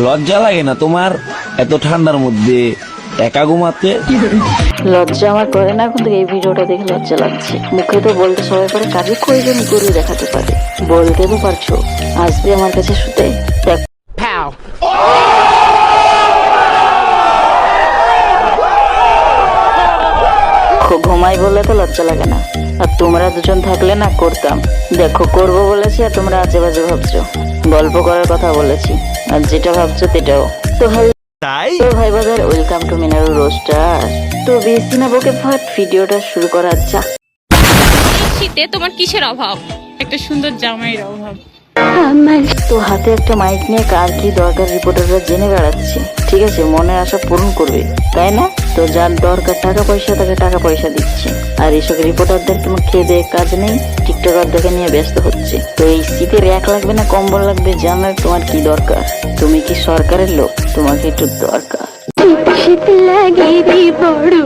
লজ্জা লাগে না তোমার? এত ঠান্ডার মধ্যে একা ঘুমাতে? লজ্জা আমার করে না কিন্তু এই ভিডিওটা দেখে লজ্জা লাগছে। মুখে তো বলতে সবাই পারে কাজে কয়জন করে দেখাতে পারে। বলতে তো পারছ আসবে আমার কাছে শুতে। ঘুমাই বলে তো লজ্জা লাগে না। আর তোমরা দুজন থাকলে না করতাম। দেখো করব বলেছি আর তোমরা আজে বাজে ভাবছ। গল্প করার কথা বলেছি। আর যেটা ভাবছ সেটাও। তো ভাই তো ভাই বাজার ওয়েলকাম টু মিনারুল রোস্টার। তো বেশি না বকে ফাট ভিডিওটা শুরু করা যাক। শীতে তোমার কিসের অভাব? একটা সুন্দর জামাইয়ের অভাব। তো হাতে একটা মাইক নিয়ে কার কি দরকার রিপোর্টাররা জেনে বেড়াচ্ছে। ঠিক আছে মনের আশা পূরণ করবে তাই না? তো যার দরকার টাকা পয়সা, তাকে টাকা পয়সা দিচ্ছে। আর এইসব রিপোর্টারদের কোনো খেয়ে দেয়ে কাজ নেই টিকটকারদেরকে নিয়ে ব্যস্ত হচ্ছে। তো এই শীতের এক লাগবে না, কম্বল লাগবে জানার তোমার কি দরকার? তুমি কি সরকারের লোক, তোমাকে একটু দরকার। শীত লাগে বড়